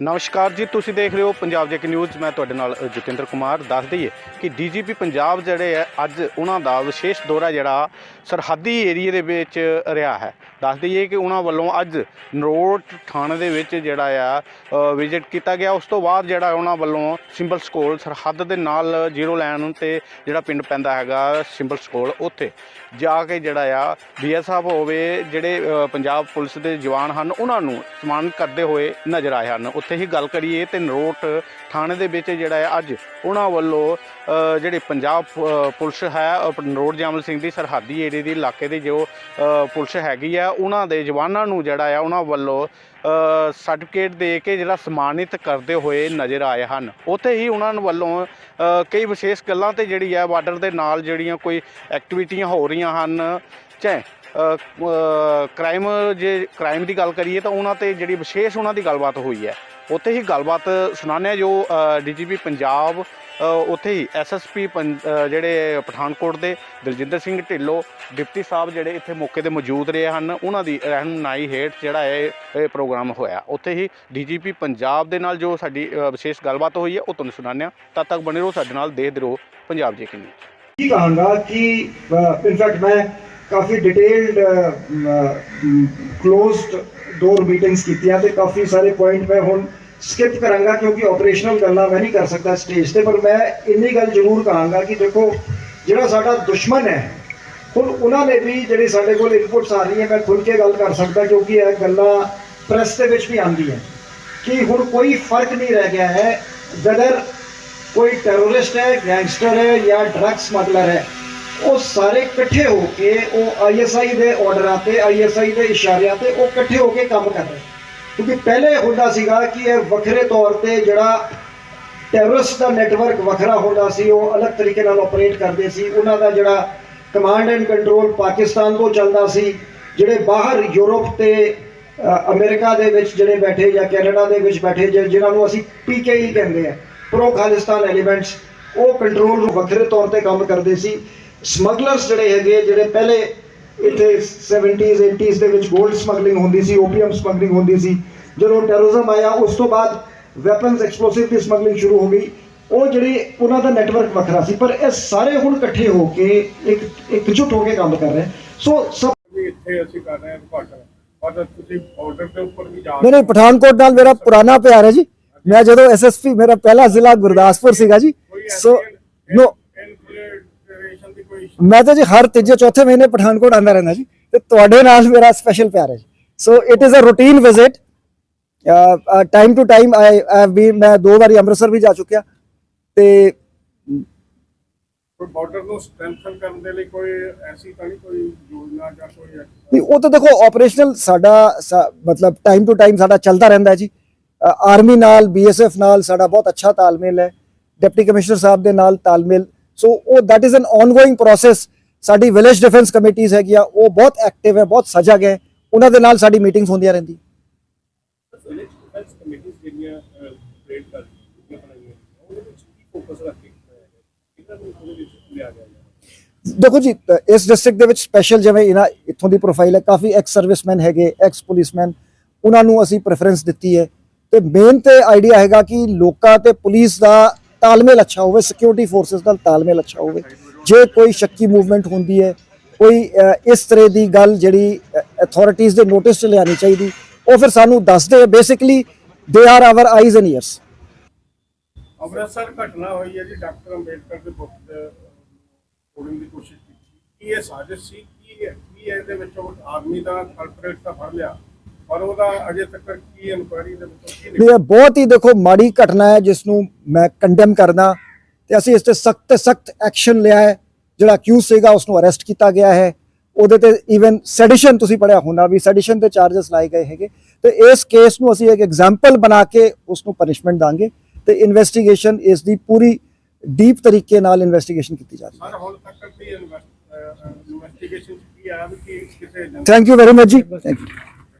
ਨਮਸਕਾਰ ਜੀ ਤੁਸੀਂ ਦੇਖ ਰਹੇ ਹੋ ਪੰਜਾਬ ਜੈਕ ਨਿਊਜ਼। ਮੈਂ ਤੁਹਾਡੇ ਨਾਲ ਅ, ਜਤਿੰਦਰ ਕੁਮਾਰ। ਦੱਸ ਦਈਏ ਕਿ ਡੀਜੀਪੀ ਪੰਜਾਬ ਜਿਹੜੇ ਹੈ ਅੱਜ ਉਹਨਾਂ ਦਾ ਵਿਸ਼ੇਸ਼ ਦੌਰਾ ਜਿਹੜਾ ਸਰਹੱਦੀ ਏਰੀਏ ਦੇ ਵਿੱਚ ਰਿਹਾ ਹੈ। ਦੱਸ ਦਈਏ ਕਿ ਉਹਨਾਂ ਵੱਲੋਂ ਅੱਜ ਨਰੋਟ ਥਾਣੇ ਦੇ ਵਿੱਚ ਜਿਹੜਾ ਆ ਵਿਜ਼ਿਟ ਕੀਤਾ ਗਿਆ। ਉਸ ਤੋਂ ਬਾਅਦ ਜਿਹੜਾ ਉਹਨਾਂ ਵੱਲੋਂ ਸਿੰਬਲ ਸਕੂਲ ਸਰਹੱਦ ਦੇ ਨਾਲ ਜ਼ੀਰੋ ਲਾਈਨ ਤੇ ਜਿਹੜਾ ਪਿੰਡ ਪੈਂਦਾ ਹੈਗਾ ਸਿੰਬਲ ਸਕੂਲ ਉੱਥੇ ਜਾ ਕੇ ਜਿਹੜਾ ਆ ਬੀਐਸਐਫ ਹੋਵੇ ਜਿਹੜੇ ਪੰਜਾਬ ਪੁਲਿਸ ਦੇ ਜਵਾਨ ਹਨ ਉਹਨਾਂ ਨੂੰ ਸਨਮਾਨਿਤ ਕਰਦੇ ਹੋਏ ਨਜ਼ਰ ਆਏ ਹਨ। ਉੱਥੇ ਹੀ ਗੱਲ ਕਰੀਏ ਤੇ ਨਰੋਟ ਥਾਣੇ ਦੇ ਵਿੱਚ ਜਿਹੜਾ ਹੈ ਅੱਜ ਉਹਨਾਂ ਵੱਲੋਂ ਅ, ਜਿਹੜੇ ਪੰਜਾਬ ਪੁਲਿਸ ਹੈ ਨਰੋਟ ਜਾਮਲ ਸਿੰਘ ਦੀ ਸਰਹੱਦੀ ਏਰੀਏ ਦੀ ਇਲਾਕੇ ਦੀ ਜੋ ਪੁਲਿਸ ਹੈਗੀ ਆ ਉਹਨਾਂ ਦੇ ਜਵਾਨਾਂ ਨੂੰ ਜਿਹੜਾ ਆ ਉਹਨਾਂ ਵੱਲੋਂ ਸਰਟੀਫਿਕੇਟ ਦੇ ਕੇ ਜਿਹੜਾ ਸਨਮਾਨਿਤ ਕਰਦੇ ਹੋਏ ਨਜ਼ਰ ਆਏ ਹਨ। ਉੱਥੇ ਹੀ ਉਹਨਾਂ ਵੱਲੋਂ ਕਈ ਵਿਸ਼ੇਸ਼ ਗੱਲਾਂ ਤੇ ਜਿਹੜੀ ਹੈ ਬਾਰਡਰ ਦੇ ਨਾਲ ਜਿਹੜੀਆਂ ਕੋਈ ਐਕਟੀਵਿਟੀਆਂ ਹੋ ਰਹੀਆਂ ਹਨ। ਚਾਹੇ ਕ੍ਰਾਈਮ ਜੇ ਕ੍ਰਾਈਮ ਦੀ ਗੱਲ ਕਰੀਏ ਤਾਂ ਉਹਨਾਂ ਤੇ ਜਿਹੜੀ ਵਿਸ਼ੇਸ਼ ਉਹਨਾਂ ਦੀ ਗੱਲਬਾਤ ਹੋਈ ਹੈ। ਉੱਥੇ ਹੀ ਗੱਲਬਾਤ ਸੁਣਾਉਂਦੇ ਜੋ ਡੀਜੀਪੀ ਪੰਜਾਬ ਉੱਥੇ ਹੀ ਐਸਐਸਪੀ ਜਿਹੜੇ ਪਠਾਨਕੋਟ ਦੇ ਦਲਜਿੰਦਰ ਸਿੰਘ ਢਿੱਲੋਂ, ਡਿਪਟੀ ਸਾਹਿਬ ਜਿਹੜੇ ਇੱਥੇ ਮੌਕੇ ਤੇ ਮੌਜੂਦ ਰਹੇ ਹਨ, ਉਹਨਾਂ ਦੀ ਰਹਿਨੁਮਾਈ ਹੇਠ ਜਿਹੜਾ ਇਹ ਇਹ ਪ੍ਰੋਗਰਾਮ ਹੋਇਆ। ਉੱਥੇ ਹੀ ਡੀਜੀਪੀ ਪੰਜਾਬ ਦੇ ਨਾਲ ਜੋ ਸਾਡੀ ਵਿਸ਼ੇਸ਼ ਗੱਲਬਾਤ ਹੋਈ ਹੈ, ਉਹ ਤੁਹਾਨੂੰ ਸੁਣਾਉਂਦੇ ਹਾਂ। ਤਦ ਤੱਕ ਬਣੇ ਰਹੋ ਸਾਡੇ ਨਾਲ, ਦੇਖਦੇ ਰਹੋ ਪੰਜਾਬ ਜੇ ਨਿਊਜ਼ ਕੀ ਕਹਾਂਗਾ ਕਿ ਇਨਫੈਕਟ ਮੈਂ ਕਾਫੀ ਡਿਟੇਲਡ ਕਲੋਜ਼ਡ ਡੋਰ ਮੀਟਿੰਗਸ ਕੀਤੀਆਂ ਤੇ ਕਾਫੀ ਸਾਰੇ ਪੁਆਇੰਟ ਮੈਂ ਹੁਣ ਸਕਿਪ ਕਰਾਂਗਾ ਕਿਉਂਕਿ ਆਪਰੇਸ਼ਨਲ ਗੱਲਾਂ ਮੈਂ ਨਹੀਂ ਕਰ ਸਕਦਾ ਸਟੇਜ ਤੇ, ਪਰ ਮੈਂ ਇੰਨੀ ਗੱਲ ਜ਼ਰੂਰ ਕਹਾਂਗਾ ਕਿ ਦੇਖੋ, ਜਿਹੜਾ ਸਾਡਾ ਦੁਸ਼ਮਣ ਹੈ, ਹੁਣ ਉਹਨਾਂ ਨੇ ਵੀ ਜਿਹੜੇ ਸਾਡੇ ਕੋਲ ਇਨਪੁਟਸ ਆ ਰਹੀਆਂ, ਮੈਂ ਖੁੱਲ ਕੇ ਗੱਲ ਕਰ ਸਕਦਾ ਕਿਉਂਕਿ ਇਹ ਗੱਲਾਂ ਪ੍ਰੈਸ ਦੇ ਵਿੱਚ ਵੀ ਆਉਂਦੀਆਂ। ਕਿ ਹੁਣ ਕੋਈ ਫ਼ਰਕ ਨਹੀਂ ਰਹਿ ਗਿਆ ਹੈ ਵੈਦਰ ਕੋਈ ਟੈਰੋਰਿਸਟ ਹੈ ਗੈਂਗਸਟਰ ਹੈ ਜਾਂ ਡਰੱਗ ਸਮਗਲਰ ਹੈ। ਉਹ ਸਾਰੇ ਇਕੱਠੇ ਹੋ ਕੇ ਉਹ ਆਈਐਸਆਈ ਦੇ ਆਰਡਰਾਂ ਤੇ ਆਈਐਸਆਈ ਦੇ ਇਸ਼ਾਰਿਆਂ ਤੇ ਉਹ ਇਕੱਠੇ ਹੋ ਕੇ ਕੰਮ ਕਰ ਰਹੇ। ਕਿਉਂਕਿ ਪਹਿਲੇ ਹੁੰਦਾ ਸੀਗਾ ਕਿ ਇਹ ਵੱਖਰੇ ਤੌਰ ਤੇ ਜਿਹੜਾ ਟੈਰਰਿਸਟ ਦਾ ਨੈਟਵਰਕ ਵੱਖਰਾ ਹੁੰਦਾ ਸੀ ਉਹ ਅਲੱਗ ਤਰੀਕੇ ਨਾਲ ਆਪਰੇਟ ਕਰਦੇ ਸੀ। ਉਹਨਾਂ ਦਾ ਜਿਹੜਾ ਕਮਾਂਡ ਐਂਡ ਕੰਟਰੋਲ ਪਾਕਿਸਤਾਨ ਤੋਂ ਚੱਲਦਾ ਸੀ ਜਿਹੜੇ ਬਾਹਰ ਯੂਰਪ ਤੇ ਅ, ਅਮਰੀਕਾ ਦੇ ਵਿੱਚ ਜਿਹੜੇ ਬੈਠੇ ਜਾਂ ਕੈਨੇਡਾ ਦੇ ਵਿੱਚ ਬੈਠੇ ਜਿ- ਜਿਨ੍ਹਾਂ ਨੂੰ ਅਸੀਂ ਪੀਕੇਈ ਕਹਿੰਦੇ ਆ ਪ੍ਰੋ ਖਾਲਿਸਤਾਨ ਐਲੀਮੈਂਟਸ ਉਹ ਕੰਟਰੋਲ ਨੂੰ ਵੱਖਰੇ ਤੌਰ ਤੇ ਕੰਮ ਕਰਦੇ ਸੀ। ਸਮਗਲਰਸ ਜਿਹੜੇ ਹੈਗੇ ਜਿਹੜੇ ਪਹਿਲੇ ਇੱਥੇ 70s 80s ਦੇ ਵਿੱਚ 골ਡ ਸਮਗਲਿੰਗ ਹੁੰਦੀ ਸੀ ਓਪੀਅਮ ਸਮਗਲਿੰਗ ਹੁੰਦੀ ਸੀ ਜਦੋਂ ਟੈਰਰਿਜ਼ਮ ਆਇਆ ਉਸ ਤੋਂ ਬਾਅਦ ਵੈਪਨਸ ਐਕਸਪਲੋਸਿਵ ਦੀ ਸਮਗਲਿੰਗ ਸ਼ੁਰੂ ਹੋ ਗਈ। ਉਹ ਜਿਹੜੀ ਉਹਨਾਂ ਦਾ ਨੈਟਵਰਕ ਵੱਖਰਾ ਸੀ ਪਰ ਇਹ ਸਾਰੇ ਹੁਣ ਇਕੱਠੇ ਹੋ ਕੇ ਇੱਕ ਇਕਜੁੱਟ ਹੋ ਕੇ ਕੰਮ ਕਰ ਰਹੇ। ਸੋ ਸਭ ਇੱਥੇ ਅਸੀਂ ਕਰ ਰਹੇ ਹਾਂ ਉਦਘਾਟਨ ਔਰ ਤੁਸੀਂ ਬਾਰਡਰ ਦੇ ਉੱਪਰ ਵੀ ਜਾ ਨਹੀਂ ਨਹੀਂ ਪਠਾਨਕੋਟ ਨਾਲ ਮੇਰਾ ਪੁਰਾਣਾ ਪਿਆਰ ਹੈ ਜੀ। ਮੈਂ ਜਦੋਂ ਐਸਐਸਪੀ ਮੇਰਾ ਪਹਿਲਾ ਜ਼ਿਲ੍ਹਾ ਗੁਰਦਾਸਪੁਰ ਸੀਗਾ ਜੀ। ਸੋ ਨੋ ਮੈਂ ਤਾਂ ਜੀ ਹਰ ਤੀਜੇ ਚੌਥੇ ਮਹੀਨੇ ਪਠਾਨਕੋਟ ਆਉਂਦਾ ਰਹਿੰਦਾ ਜੀ ਤੇ ਤੁਹਾਡੇ ਨਾਲ ਮੇਰਾ ਸਪੈਸ਼ਲ ਪਿਆਰ ਹੈ ਜੀ। So it is a routine visit time to time I have been ਮੈਂ ਦੋ ਵਾਰੀ ਅੰਮ੍ਰਿਤਸਰ ਵੀ ਜਾ ਚੁੱਕਿਆ ਤੇ ਕੋਈ ਬਾਰਡਰ ਨੂੰ ਸਟਰੈਂਥਨ ਕਰਨ ਦੇ ਲਈ ਕੋਈ ਐਸੀ ਤਾਂ ਨਹੀਂ ਕੋਈ ਯੋਜਨਾ ਜਾਂ ਕੋਈ ਨਹੀਂ ਉਹ ਤਾਂ ਦੇਖੋ ਆਪਰੇਸ਼ਨਲ ਸਾਡਾ ਮਤਲਬ ਟਾਈਮ ਟੂ ਟਾਈਮ ਸਾਡਾ ਚੱਲਦਾ ਰਹਿੰਦਾ ਹੈ ਜੀ। ਆਰਮੀ ਨਾਲ ਬੀਐਸਐਫ ਨਾਲ ਸਾਡਾ ਬਹੁਤ ਅੱਛਾ ਤਾਲਮੇਲ ਹੈ। ਡਿਪਟੀ ਕਮਿਸ਼ਨਰ ਸਾਹਿਬ ਦੇ ਨਾਲ ਤਾਲਮੇਲ ਸੋ ਉਹ that is an ongoing process ਸਾਡੀ ਵਿਲੇਜ ਡਿਫੈਂਸ ਕਮੇਟੀਆਂ ਹੈਗੀਆਂ ਉਹ ਬਹੁਤ ਐਕਟਿਵ ਹੈ ਬਹੁਤ ਸਜਗ ਹੈ ਉਹਨਾਂ ਦੇ ਨਾਲ ਸਾਡੀ ਮੀਟਿੰਗਸ ਹੁੰਦੀਆਂ ਰਹਿੰਦੀ ਵਿਲੇਜ ਡਿਫੈਂਸ ਕਮੇਟੀਆਂ ਜਿਹੜੀਆਂ ਟ੍ਰੇਡ ਕਰ ਦੇਖੋ ਜੀ ਇਸ ਡਿਸਟ੍ਰਿਕਟ ਦੇ ਵਿੱਚ ਸਪੈਸ਼ਲ ਜਿਵੇਂ ਇਹਨਾਂ ਇੱਥੋਂ ਦੀ ਪ੍ਰੋਫਾਈਲ ਹੈ ਕਾਫੀ ਐਕਸ ਸਰਵਿਸਮੈਨ ਹੈਗੇ ਐਕਸ ਪੁਲਿਸਮੈਨ ਉਹਨਾਂ ਨੂੰ ਅਸੀਂ ਪ੍ਰੈਫਰੈਂਸ ਦਿੱਤੀ ਹੈ। ਤੇ ਮੇਨ ਤੇ ਆਈਡੀਆ ਹੈਗਾ ਕਿ ਲੋਕਾਂ ਤੇ ਪੁਲਿਸ ਦਾ ਤਾਲਮੇਲ ਅੱਛਾ ਹੋਵੇ ਸਿਕਿਉਰਿਟੀ ਫੋਰਸਸ ਦਾ ਤਾਲਮੇਲ ਅੱਛਾ ਹੋਵੇ। ਜੇ ਕੋਈ ਸ਼ੱਕੀ ਮੂਵਮੈਂਟ ਹੁੰਦੀ ਹੈ ਕੋਈ ਅ, ਇਸ ਤਰ੍ਹਾਂ ਦੀ ਗੱਲ ਜਿਹੜੀ ਅਥਾਰਟੀਜ਼ ਦੇ ਨੋਟਿਸ 'ਚ ਲਿਆਣੀ ਚਾਹੀਦੀ ਉਹ ਫਿਰ ਸਾਨੂੰ ਦੱਸਦੇ basically they are our eyes and ears Amritsar ਘਟਨਾ ਹੋਈ ਹੈ ਜੀ ਡਾਕਟਰ ਅੰਬੇਡਕਰ ਦੇ ਬੁੱਕ ਦੇ ਕੋਡਿੰਗ ਦੀ ਕੋਸ਼ਿਸ਼ ਕੀਤੀ। ਕੀ ਇਹ ਸਾਜ਼ਿਸ਼ ਸੀ? ਕੀ ਹੈ ਕੀ ਹੈ ਇਹਦੇ ਵਿੱਚੋਂ ਆਦਮੀ ਦਾ ਕਲਪਰੇਟ ਤਾਂ ਫੜ ਲਿਆ? ਪਰ ਉਹਦਾ ਅਜੇ ਤੱਕ ਕੀ ਇਨਕੁਆਇਰੀ ਦੇ ਵਿੱਚੋਂ ਕੀ ਵੀ ਨਿਕਲਿਆ ਇਹ ਬਹੁਤ ਹੀ ਦੇਖੋ ਮਾੜੀ ਘਟਨਾ ਹੈ ਜਿਸ ਨੂੰ ਮੈਂ ਕੰਡੈਮ ਕਰਦਾ ਤੇ ਅਸੀਂ ਇਸ ਤੇ ਸਖਤ ਤੇ ਸਖਤ ਐਕਸ਼ਨ ਲਿਆ ਹੈ ਜਿਹੜਾ ਅਕਿਊਜ਼ ਸੀਗਾ ਉਸ ਨੂੰ ਅਰੈਸਟ ਕੀਤਾ ਗਿਆ ਹੈ। ਉਹਦੇ ਤੇ ਇਵਨ ਸੈਡੀਸ਼ਨ ਤੁਸੀਂ ਪੜਿਆ ਹੋਣਾ ਵੀ ਸੈਡੀਸ਼ਨ ਤੇ ਚਾਰजेस ਲਾਏ ਗਏ ਹੈਗੇ। ਤੇ ਇਸ ਕੇਸ ਨੂੰ ਅਸੀਂ ਇੱਕ ਐਗਜ਼ਾਮਪਲ ਬਣਾ ਕੇ ਉਸ ਨੂੰ ਪਨਿਸ਼ਮੈਂਟ ਦਾਂਗੇ ਤੇ ਇਨਵੈਸਟੀਗੇਸ਼ਨ ਇਸ ਦੀ ਪੂਰੀ ਡੀਪ ਤਰੀਕੇ ਨਾਲ ਇਨਵੈਸਟੀਗੇਸ਼ਨ ਕੀਤੀ ਜਾ ਰਹੀ ਸਰ ਹੁਣ ਤੱਕ ਦੀ ਇਨਵੈਸਟੀਗੇਸ਼ਨ ਕੀ ਆਇਆ ਵੀ ਕਿ ਕਿਸੇ ਹੈ ਥੈਂਕ ਯੂ ਵੈਰੀ ਮਚ ਜੀ। Thank you